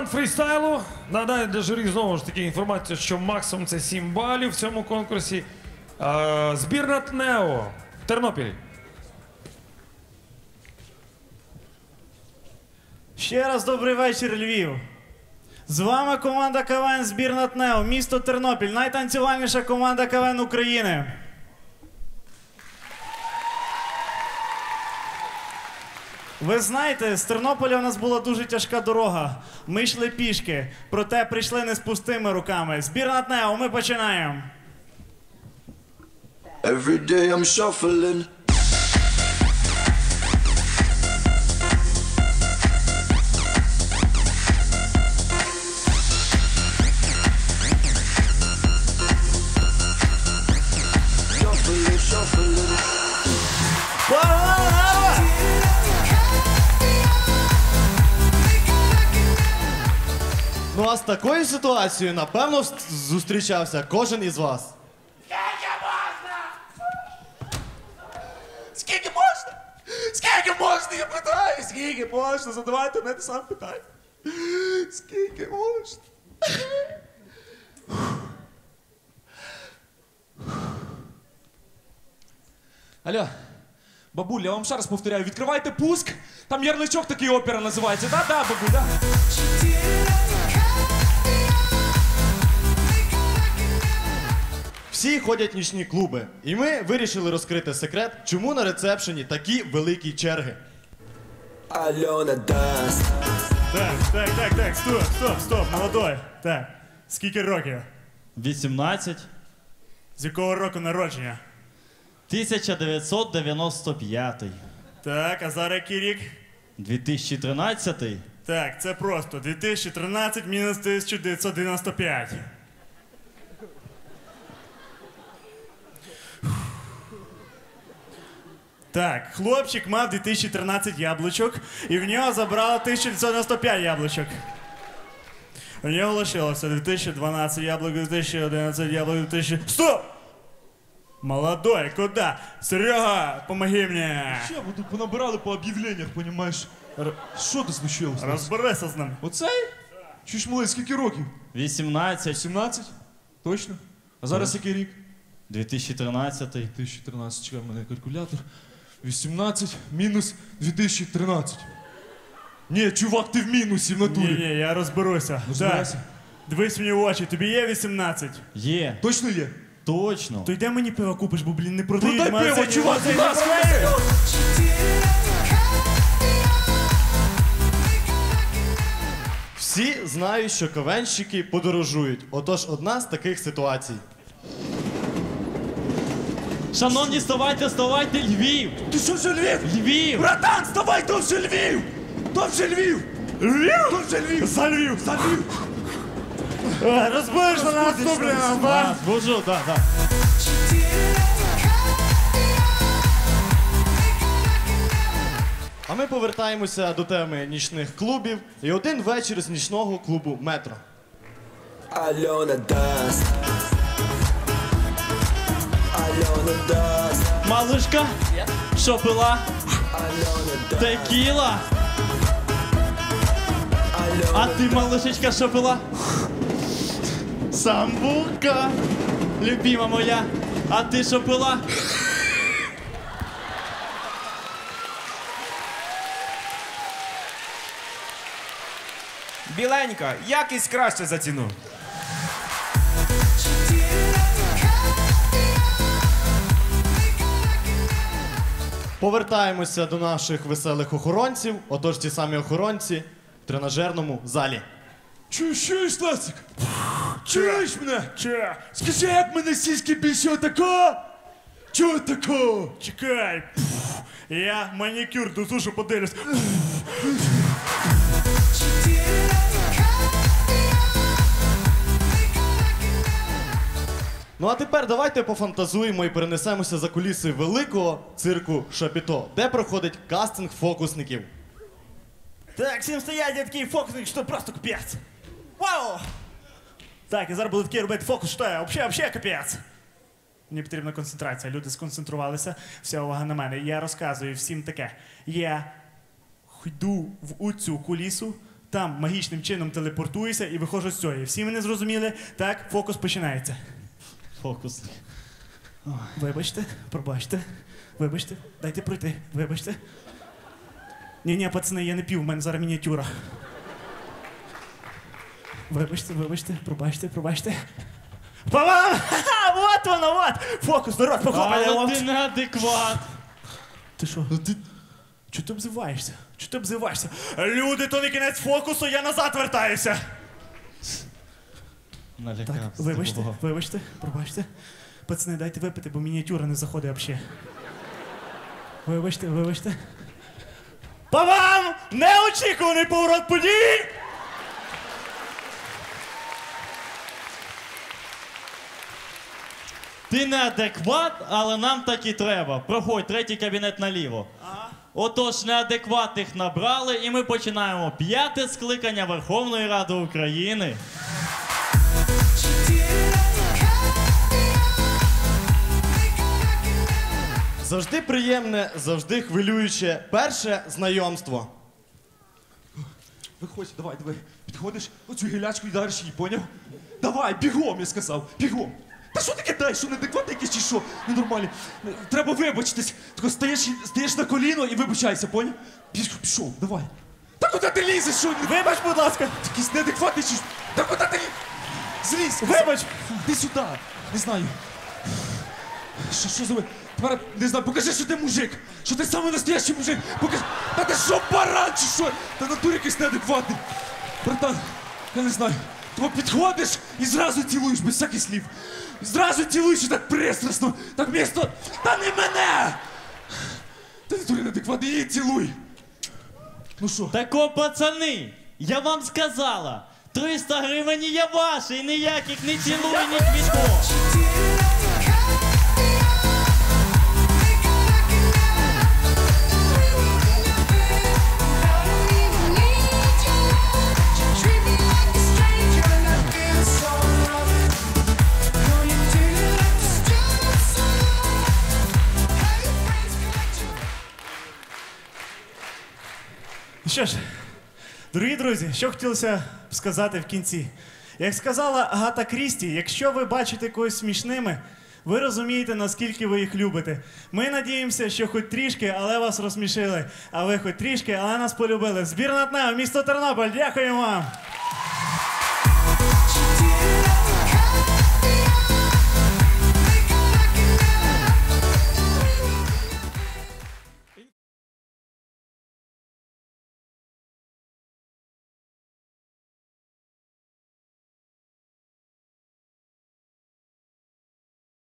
раунд фрістайлу. Нагадаю для журі знову ж таки інформацію, що максимум це 7 балів в цьому конкурсі. Е, Збірна ТНЕО. Тернопіль. Ще раз добрий вечір, Львів. З вами команда КВН збірна ТНЕО, місто Тернопіль, найтанцювальніша команда КВН України. Ви знаєте, з Тернополя у нас була дуже тяжка дорога. Ми йшли пішки, проте прийшли не з пустими руками. Збірна ТНЕО, ми починаємо. Every day I'm shuffling. Ну а з такою ситуацією, напевно, вс- зустрічався кожен із вас. Скільки можна? Скільки можна? Я питаю, скільки можна? Задавайте мене сам питання. Скільки можна? Алло, бабуля, я вам ще раз повторяю, відкривайте пуск, там ярличок такий опера називається. Да, да, бабуля. Всі ходять в нічні клуби, і ми вирішили розкрити секрет, чому на рецепшені такі великі черги. Alona dance. Так, так, так, так, стоп, стоп, стоп, молодой. Так, скільки років? 18 З якого року народження? 1995 Так, а зараз який рік? 2013 Так, це просто 2013 мінус 1995. Так, хлопчик мав 2013 яблучок, і в нього забрало 1995 яблучок. У нього лишилося 2012 яблук, 2011 яблук, 2000... Стоп! Молодой, куда? Серега, помоги мне! Що, ви тут понабирали по об'явленнях, понімаєш? Що ти случилось? Розберися з ним. Оцей? Чуєш, малий, скільки років? 18 17? Точно? А зараз який рік? 2013 2013, чекай, в мене калькулятор. 18 мінус 2013. Ні, чувак, ти в мінусі в натурі. ні, я розберуся. Так, Розбирайся. дивись мені в очі, тобі є 18. Є, Точно є? точно. То йде мені пиво купиш, бо, блін, не продають. Продай в магазині, пиво, чувак, в магазині будь ласка. не. Всі знають, що кавенщики подорожують. Отож, одна з таких ситуацій. Шановні, вставайте, вставайте, Львів! Ти що вже Львів? Львів! Братан, вставай, то вже Львів! То вже Львів! Львів? То вже Львів! За Львів! За Львів! А, Розбудиш на нас, блін, а, А, Божу, так, так. А ми повертаємося до теми нічних клубів. І один вечір з нічного клубу метро. Alona dance. Малишка, що пила? Текіла! А ти, малишечка, що пила? Самбука! Любима моя! А ти що пила? Біленька, якість краще за ціну. Повертаємося до наших веселих охоронців. Отож, ті самі охоронці в тренажерному залі. Чуєш, чуєш, Ласик? Чуєш мене? Че? Скажи, як мене сіськи більше отако? Чого тако? Чекай. Я манікюр до сушу подивлюсь. Ну а тепер давайте пофантазуємо і перенесемося за куліси великого цирку Шапіто, де проходить кастинг фокусників. Так, всім стоять, я такий фокусник, що просто капець. Вау! Так, я зараз буду такий робити фокус, що я взагалі, взагалі капець. Мені потрібна концентрація. Люди сконцентрувалися, вся увага на мене. Я розказую всім таке. Я йду в цю кулісу, там магічним чином телепортуюся і виходжу з цього. Всі мене зрозуміли? Так, фокус починається. Фокусник. Вибачте, пробачте, вибачте, дайте пройти, вибачте. Ні, ні, пацани, я не пів, в мене зараз мініатюра. Вибачте, вибачте, пробачте, пробачте. Па-бам! Ха-ха! Вот воно, вот! Фокус, народ, Але от. ти неадекват. Ти що? ти... Чого ти обзиваєшся? Чого ти обзиваєшся? Люди, то не кінець фокусу, я назад вертаюся. Так, вибачте, вибачте, пробачте. Пацани, дайте випити, бо мініатюра не заходить взагалі. Вибачте, вибачте. Па вам! Неочікуваний поворот подій! Ти неадекват, але нам так і треба. Проходь, третій кабінет наліво. Отож, неадекватних набрали, і ми починаємо п'яте скликання Верховної Ради України. Завжди приємне, завжди хвилююче перше знайомство. Виходь, давай, давай. Підходиш, оцю гілячку і дариш їй, поняв? Давай, бігом, я сказав, бігом. Та що ти кидаєш, що неадекватний якийсь чи що? Ненормальний. Треба вибачитись. Тако стаєш, стаєш на коліно і вибачайся, поняв? Пішов, пішов, давай. Та куди ти лізеш, що? Вибач, будь ласка! Якийсь неадекватний чи що? Та куди ти лізеш? Злізь! Вибач! Ти сюди! Не знаю. Що, що за ви? Тепер, не знаю, покажи, що ти мужик! Що ти самий настоящий мужик! Покажи! Та ти що, баран чи що? Та натур якийсь неадекватний! Братан, я не знаю. Тому підходиш і зразу цілуєш без всяких слів. Зразу цілуєш і так пристрасно, так місто. Та не мене! Та натурі неадекватний, її цілуй! Ну що? Тако, пацани, я вам сказала, 300 гривень є ваші, і ніяких не цілуй, ні Що ж, дорогі друзі, що хотілося б сказати в кінці. Як сказала Агата Крісті, якщо ви бачите когось смішними, ви розумієте, наскільки ви їх любите. Ми надіємося, що хоч трішки, але вас розсмішили. А ви хоч трішки, але нас полюбили. Збірна ТНЕО, місто Тернопіль, дякуємо вам!